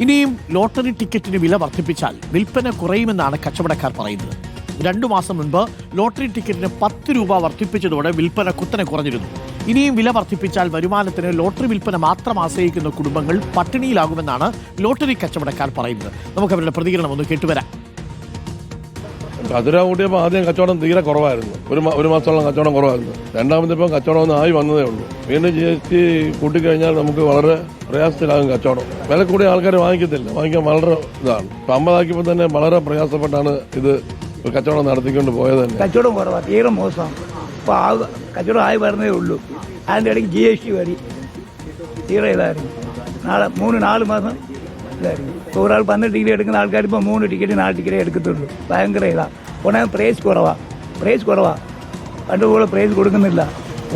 ഇനിയും ലോട്ടറി ടിക്കറ്റിന് വില വർദ്ധിപ്പിച്ചാൽ വിൽപ്പന കുറയുമെന്നാണ് കച്ചവടക്കാർ പറയുന്നത്. രണ്ടു മാസം മുൻപ് ലോട്ടറി ടിക്കറ്റിന് പത്ത് രൂപ വർദ്ധിപ്പിച്ചതോടെ വിൽപ്പന കുത്തനെ കുറഞ്ഞിരുന്നു. ഇനിയും വില വർദ്ധിപ്പിച്ചാൽ വരുമാനത്തിന് ലോട്ടറി വിൽപ്പന മാത്രം ആശ്രയിക്കുന്ന കുടുംബങ്ങൾ പട്ടിണിയിലാകുമെന്നാണ് ലോട്ടറി കച്ചവടക്കാർ പറയുന്നത്. നമുക്ക് അവരുടെ പ്രതികരണം ഒന്ന് കേട്ടുവരാം. കതിര കൂട്ടിയപ്പോൾ ആദ്യം കച്ചവടം തീരെ കുറവായിരുന്നു. ഒരു ഒരു മാസത്തോളം കച്ചവടം കുറവായിരുന്നു. രണ്ടാമത്തെ ഇപ്പം കച്ചവടം ഒന്ന് ആയി വന്നതേ ഉള്ളൂ. വീണ്ടും ജി എസ് ടി കൂട്ടിക്കഴിഞ്ഞാൽ നമുക്ക് വളരെ പ്രയാസത്തിലാകും കച്ചവടം. വില കൂടിയ ആൾക്കാർ വാങ്ങിക്കത്തില്ല. വാങ്ങിക്കാൻ വളരെ ഇതാണ്. ഇപ്പം അമ്പതാക്കിയപ്പോൾ തന്നെ വളരെ പ്രയാസപ്പെട്ടാണ് ഇത് കച്ചവടം നടത്തിക്കൊണ്ട് പോയത് തന്നെ. കച്ചവടം കുറവാണ് തീരെ മോശം ഇപ്പോൾ ആ കച്ചവടം ആയി വരുന്നേ ഉള്ളൂ. അതിന്റെ ഇടയ്ക്ക് ജി എസ് ടി വരി. തീരെ ഇതായിരുന്നു. നാളെ മൂന്ന് നാല് മാസം ഇതായിരുന്നു. ഒരാൾ പന്ത്രണ്ട് ടിക്കറ്റ് എടുക്കുന്ന ആൾക്കാർ ഇപ്പോൾ മൂന്ന് ടിക്കറ്റ് നാല് ടിക്കറ്റ് എടുക്കത്തുള്ളൂ. ഭയങ്കര ഇതാണ്. ഒന്നാമത് പ്രൈസ് കുറവാണ് പ്രൈസ് കുറവാണ് പണ്ട് പോലെ പ്രൈസ് കൊടുക്കുന്നില്ല.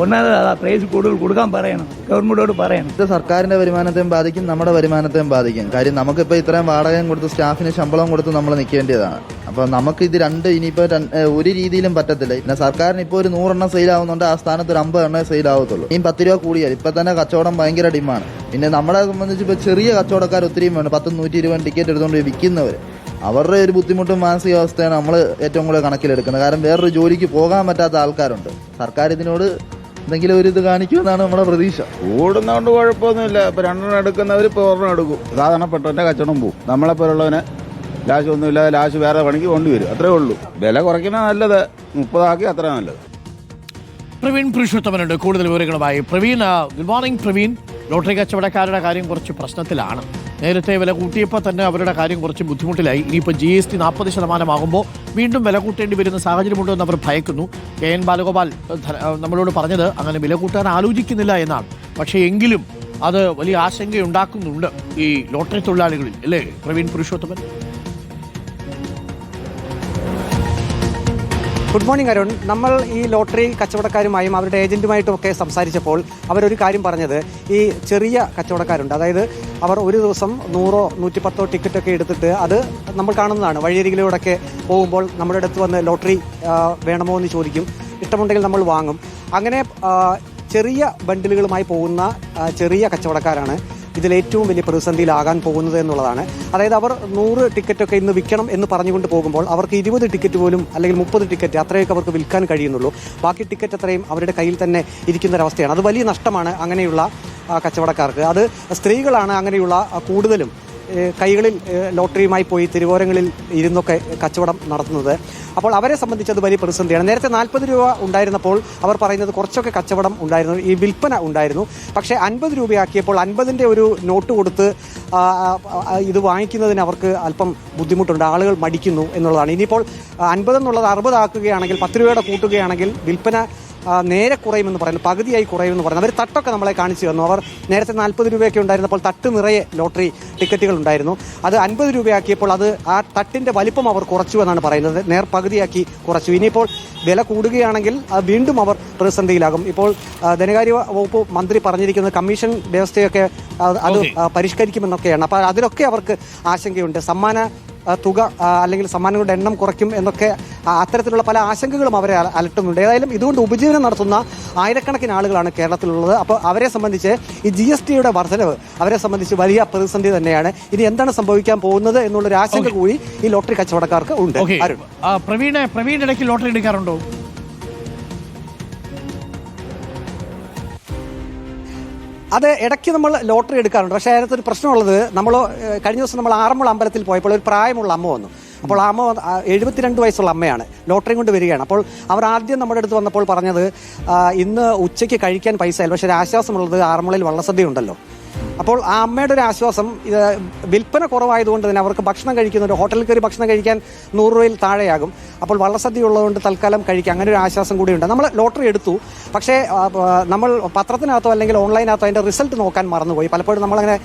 ഒന്നാമത് അതാ പ്രൈസ് കൂടുതൽ കൊടുക്കാൻ പറയണം. ഗവൺമെന്റോട് പറയണം. ഇത് സർക്കാരിന്റെ വരുമാനത്തെയും ബാധിക്കും നമ്മുടെ വരുമാനത്തെയും ബാധിക്കും. കാര്യം നമുക്കിപ്പോൾ ഇത്രയും വാടകയും കൊടുത്ത് സ്റ്റാഫിന് ശമ്പളം കൊടുത്ത് നമ്മൾ നിൽക്കേണ്ടതാണ് അപ്പോൾ നമുക്ക് ഇത് രണ്ട് ഇനിയിപ്പോൾ ഒരു രീതിയിലും പറ്റത്തില്ല. പിന്നെ സർക്കാരിന് ഇപ്പോൾ ഒരു നൂറെണ്ണം സെയിൽ ആവുന്നുണ്ട് ആ സ്ഥാനത്ത് ഒരു അമ്പത് എണ്ണേ സെയിൽ ആവത്തുള്ളൂ. ഇനി പത്ത് രൂപ കൂടിയാൽ ഇപ്പം തന്നെ കച്ചവടം ഭയങ്കര ഡിമാണ് പിന്നെ നമ്മളെ സംബന്ധിച്ച് ഇപ്പോൾ ചെറിയ കച്ചവടക്കാർ ഒത്തിരിയും വേണം. പത്ത് നൂറ്റി ഇരുപത് ടിക്കറ്റ് എടുത്തുകൊണ്ട് വിൽക്കുന്നവർ അവരുടെ ഒരു ബുദ്ധിമുട്ടും മാനസികാവസ്ഥയാണ് നമ്മൾ ഏറ്റവും കൂടുതൽ കണക്കിലെടുക്കുന്നത്. കാരണം വേറൊരു ജോലിക്ക് പോകാൻ പറ്റാത്ത ആൾക്കാരുണ്ട്. സർക്കാർ ഇതിനോട് എന്തെങ്കിലും ഒരു ഇത് കാണിക്കുമെന്നാണ് നമ്മുടെ പ്രതീക്ഷ. ഓടുന്നതുകൊണ്ട് കുഴപ്പമൊന്നുമില്ല. ഇപ്പൊ രണ്ടെണ്ണം എടുക്കുന്നവർ ഇപ്പോൾ ഒരെണ്ണം എടുക്കും. സാധാരണപ്പെട്ടവന്റെ കച്ചവടം പോകും നമ്മളെ പോലുള്ളവനെ ലാശ് ഒന്നുമില്ലാതെ ലാശ് വേറെ പണിക്ക് കൊണ്ടുവരും. അത്രേ ഉള്ളൂ. വില കുറയ്ക്കുന്ന നല്ലത്. മുപ്പതാക്കി അത്ര നല്ലത്. പ്രവീൺ പുരുഷോത്തമനുണ്ട്. കൂടുതൽ വിവരങ്ങളുമായി Praveen good morning Praveen. Lottery കച്ചവടക്കാരുടെ കാര്യം കുറച്ച് പ്രശ്നത്തിലാണ്. നേരത്തെ വില കൂട്ടിയപ്പോൾ തന്നെ അവരുടെ കാര്യം കുറച്ച് ബുദ്ധിമുട്ടിലായി. ഇനിയിപ്പോൾ ജി എസ് ടി നാൽപ്പത് ശതമാനമാകുമ്പോൾ വീണ്ടും വില കൂട്ടേണ്ടി വരുന്ന സാഹചര്യമുണ്ടോ എന്ന് അവർ ഭയക്കുന്നു. കെ എൻ ബാലഗോപാൽ നമ്മളോട് പറഞ്ഞത് അങ്ങനെ വില കൂട്ടാൻ ആലോചിക്കുന്നില്ല എന്നാണ്. പക്ഷേ എങ്കിലും അത് വലിയ ആശങ്കയുണ്ടാക്കുന്നുണ്ട് ഈ ലോട്ടറി തൊഴിലാളികളിൽ അല്ലേ? പ്രവീൺ പുരുഷോത്തമൻ. ഗുഡ് മോർണിംഗ് അരുൺ നമ്മൾ ഈ ലോട്ടറി കച്ചവടക്കാരുമായും അവരുടെ ഏജന്റുമായിട്ടും ഒക്കെ സംസാരിച്ചപ്പോൾ അവരൊരു കാര്യം പറഞ്ഞത് ഈ ചെറിയ കച്ചവടക്കാരുണ്ട്. അതായത് അവർ ഒരു ദിവസം നൂറോ നൂറ്റിപ്പത്തോ ടിക്കറ്റ് ഒക്കെ എടുത്തിട്ട് അത് നമ്മൾ കാണുന്നതാണ്. വഴിയരികിലൂടെയൊക്കെ പോകുമ്പോൾ നമ്മുടെ അടുത്ത് വന്ന് ലോട്ടറി വേണമോ എന്ന് ചോദിക്കും. ഇഷ്ടമുണ്ടെങ്കിൽ നമ്മൾ വാങ്ങും. അങ്ങനെ ചെറിയ ബണ്ടിലുകളുമായി പോകുന്ന ചെറിയ കച്ചവടക്കാരാണ്. ഇതിൽ ഏറ്റവും വലിയ പ്രതിസന്ധിയിലാകാൻ പോകുന്നത് എന്നുള്ളതാണ്. അതായത് അവർ നൂറ് ടിക്കറ്റൊക്കെ ഇന്ന് വിൽക്കണം എന്ന് പറഞ്ഞുകൊണ്ട് പോകുമ്പോൾ അവർക്ക് ഇരുപത് ടിക്കറ്റ് പോലും അല്ലെങ്കിൽ മുപ്പത് ടിക്കറ്റ് അത്രയൊക്കെ അവർക്ക് വിൽക്കാൻ കഴിയുന്നുള്ളൂ. ബാക്കി ടിക്കറ്റ് അത്രയും അവരുടെ കയ്യിൽ തന്നെ ഇരിക്കുന്ന ഒരവസ്ഥയാണ് അത് വലിയ നഷ്ടമാണ് അങ്ങനെയുള്ള കച്ചവടക്കാർക്ക്. അത് സ്ത്രീകളാണ് അങ്ങനെയുള്ള കൂടുതലും കൈകളിൽ ലോട്ടറിയുമായി പോയി തിരുവോരങ്ങളിൽ ഇരുന്നൊക്കെ കച്ചവടം നടത്തുന്നത്. അപ്പോൾ അവരെ സംബന്ധിച്ച് അത് വലിയ പ്രതിസന്ധിയാണ് നേരത്തെ നാൽപ്പത് രൂപ ഉണ്ടായിരുന്നപ്പോൾ അവർ പറയുന്നത് കുറച്ചൊക്കെ കച്ചവടം ഉണ്ടായിരുന്നു ഈ വിൽപ്പന ഉണ്ടായിരുന്നു. പക്ഷേ അൻപത് രൂപയാക്കിയപ്പോൾ അൻപതിന്റെ ഒരു നോട്ട് കൊടുത്ത് ഇത് വാങ്ങിക്കുന്നതിന് അവർക്ക് അല്പം ബുദ്ധിമുട്ടുണ്ട് ആളുകൾ മടിക്കുന്നു എന്നുള്ളതാണ്. ഇനിയിപ്പോൾ അൻപത് എന്നുള്ളത് അറുപതാക്കുകയാണെങ്കിൽ പത്ത് രൂപയുടെ കൂട്ടുകയാണെങ്കിൽ വിൽപ്പന നേരെ കുറയുമെന്ന് പറയുന്നു പകുതിയായി കുറയുമെന്ന് പറയുന്നു. അവർ തട്ടൊക്കെ നമ്മളെ കാണിച്ചു തന്നു. അവർ നേരത്തെ നാൽപ്പത് രൂപയൊക്കെ ഉണ്ടായിരുന്നപ്പോൾ തട്ട് നിറയെ ലോട്ടറി ടിക്കറ്റുകൾ ഉണ്ടായിരുന്നു. അത് അൻപത് രൂപയാക്കിയപ്പോൾ അത് ആ തട്ടിന്റെ വലിപ്പം അവർ കുറച്ചു എന്നാണ് പറയുന്നത്. നേർ പകുതിയാക്കി കുറച്ചു. ഇനിയിപ്പോൾ വില കൂടുകയാണെങ്കിൽ അത് വീണ്ടും അവർ പ്രതിസന്ധിയിലാകും. ഇപ്പോൾ ധനകാര്യ വകുപ്പ് മന്ത്രി പറഞ്ഞിരിക്കുന്നത് കമ്മീഷൻ വ്യവസ്ഥയൊക്കെ അത്. പരിഷ്കരിക്കുമെന്നൊക്കെയാണ്. അപ്പോൾ അതിലൊക്കെ അവർക്ക് ആശങ്കയുണ്ട്. സമ്മാന തുക അല്ലെങ്കിൽ സമ്മാനങ്ങളുടെ എണ്ണം കുറയ്ക്കും എന്നൊക്കെ അത്തരത്തിലുള്ള പല ആശങ്കകളും അവരെ അലട്ടുന്നുണ്ട്. ഏതായാലും ഇതുകൊണ്ട് ഉപജീവനം നടത്തുന്ന ആയിരക്കണക്കിന് ആളുകളാണ് കേരളത്തിലുള്ളത്. അപ്പോൾ അവരെ സംബന്ധിച്ച് ഈ ജി എസ് ടിയുടെ വർധനവ് അവരെ സംബന്ധിച്ച് വലിയ പ്രതിസന്ധി തന്നെയാണ്. ഇനി എന്താണ് സംഭവിക്കാൻ പോകുന്നത് എന്നുള്ളൊരു ആശങ്ക കൂടി ഈ ലോട്ടറി കച്ചവടക്കാർക്ക് ഉണ്ട്. ഓക്കെ അരുൺ. പ്രവീണെ പ്രവീൺ ഇടയ്ക്ക് ലോട്ടറി എടുക്കാറുണ്ടോ? അത് ഇടയ്ക്ക് നമ്മൾ ലോട്ടറി എടുക്കാറുണ്ട്. പക്ഷേ അതിനകത്ത് ഒരു പ്രശ്നമുള്ളത് നമ്മൾ കഴിഞ്ഞ ദിവസം നമ്മൾ ആറന്മുള അമ്പലത്തിൽ പോയപ്പോൾ ഒരു പ്രായമുള്ള അമ്മ വന്നു. അപ്പോൾ ആ അമ്മ എഴുപത്തിരണ്ട് വയസ്സുള്ള അമ്മയാണ് ലോട്ടറി കൊണ്ട് വരികയാണ്. അപ്പോൾ അവർ ആദ്യം നമ്മുടെ അടുത്ത് വന്നപ്പോൾ പറഞ്ഞത് ഇന്ന് ഉച്ചയ്ക്ക് കഴിക്കാൻ പൈസ ഇല്ല പക്ഷേ ഒരു ആശ്വാസമുള്ളത് ആറന്മുളയിൽ വള്ളസദ്യ ഉണ്ടല്ലോ അപ്പോൾ ആ അമ്മയുടെ ഒരു ആശ്വാസം ഇത് വിൽപ്പന കുറവായതുകൊണ്ട് തന്നെ അവർക്ക് ഭക്ഷണം കഴിക്കുന്നുണ്ട് ഹോട്ടലിൽ കയറി ഭക്ഷണം കഴിക്കാൻ നൂറ് രൂപയിൽ താഴെയാകും. അപ്പോൾ വള്ളസദ്യ ഉള്ളതുകൊണ്ട് തൽക്കാലം കഴിക്കാം. അങ്ങനെ ഒരു ആശ്വാസം കൂടിയുണ്ട്. നമ്മൾ ലോട്ടറി എടുത്തു. പക്ഷേ നമ്മൾ പത്രത്തിനകത്തോ അല്ലെങ്കിൽ ഓൺലൈനകത്തോ അതിന്റെ റിസൾട്ട് നോക്കാൻ മറന്നുപോയി. പലപ്പോഴും നമ്മളങ്ങനെ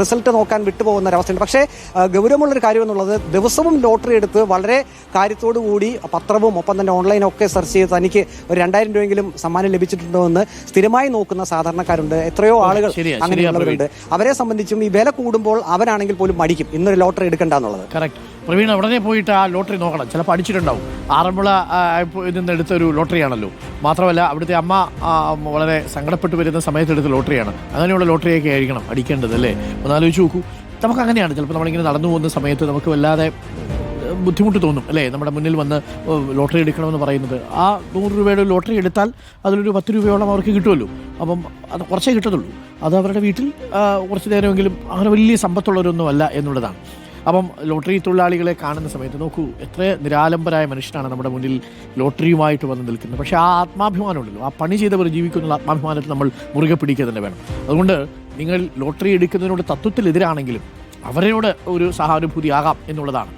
റിസൾട്ട് നോക്കാൻ വിട്ടുപോകുന്ന ഒരവസ്ഥയുണ്ട് പക്ഷേ ഗൗരവമുള്ളൊരു കാര്യം എന്നുള്ളത് ദിവസവും ലോട്ടറി എടുത്ത് വളരെ കാര്യത്തോടു കൂടി പത്രവും ഒപ്പം തന്നെ ഓൺലൈനും ഒക്കെ സെർച്ച് ചെയ്ത് തനിക്ക് ഒരു രണ്ടായിരം രൂപയെങ്കിലും സമ്മാനം ലഭിച്ചിട്ടുണ്ടോ എന്ന് സ്ഥിരമായി നോക്കുന്ന സാധാരണക്കാരുണ്ട്. എത്രയോ ആളുകൾ ശരിയാ, അങ്ങനെയുള്ളവരുണ്ട് അവരെ സംബന്ധിച്ചും ഈ വില കൂടുമ്പോൾ അവരാണെങ്കിൽ പോലും മടിക്കും. ഇന്നൊരു ലോട്ടറി എടുക്കണ്ട എന്നുള്ളത് കറക്റ്റ് പ്രവീൺ ഉടനെ പോയിട്ട് ആ ലോട്ടറി നോക്കണം. ചിലപ്പോൾ അടിച്ചിട്ടുണ്ടാവും. ആറന്മുള നിന്ന് എടുത്ത ഒരു ലോട്ടറിയാണല്ലോ. മാത്രമല്ല അവിടുത്തെ അമ്മ വളരെ സങ്കടപ്പെട്ട് വരുന്ന സമയത്ത് എടുത്ത ലോട്ടറിയാണ്. അങ്ങനെയുള്ള ലോട്ടറിയൊക്കെ ആയിരിക്കണം അടിക്കേണ്ടത് അല്ലേ? ഒന്ന് ആലോചിച്ച് നോക്കൂ. നമുക്ക് അങ്ങനെയാണ്. ചിലപ്പോൾ നമ്മളിങ്ങനെ നടന്നു പോകുന്ന സമയത്ത് നമുക്ക് വല്ലാതെ ബുദ്ധിമുട്ട് തോന്നും അല്ലേ? നമ്മുടെ മുന്നിൽ വന്ന് ലോട്ടറി എടുക്കണമെന്ന് പറയുന്നത്. ആ നൂറ് രൂപയുടെ ലോട്ടറി എടുത്താൽ അതിലൊരു പത്ത് രൂപയോളം അവർക്ക് കിട്ടുമല്ലോ. അപ്പം അത് കുറച്ചേ കിട്ടത്തുള്ളൂ. അത് അവരുടെ വീട്ടിൽ കുറച്ച് നേരമെങ്കിലും അങ്ങനെ വലിയ സമ്പത്തുള്ളവരൊന്നുമല്ല എന്നുള്ളതാണ്. അപ്പം ലോട്ടറി തൊഴിലാളികളെ കാണുന്ന സമയത്ത് നോക്കൂ എത്ര നിരാലംബരായ മനുഷ്യനാണ് നമ്മുടെ മുന്നിൽ ലോട്ടറിയുമായിട്ട് വന്ന് നിൽക്കുന്നത്. പക്ഷേ ആ ആത്മാഭിമാനം ഉണ്ടല്ലോ ആ പണി ചെയ്തവർ ജീവിക്കുന്ന ആത്മാഭിമാനത്തിൽ നമ്മൾ മുറുകെ പിടിക്കുക തന്നെ വേണം. അതുകൊണ്ട് നിങ്ങൾ ലോട്ടറി എടുക്കുന്നതിനോട് തത്വത്തിൽ എതിരാണെങ്കിലും അവരോട് ഒരു സഹാനുഭൂതി ആകാം എന്നുള്ളതാണ്.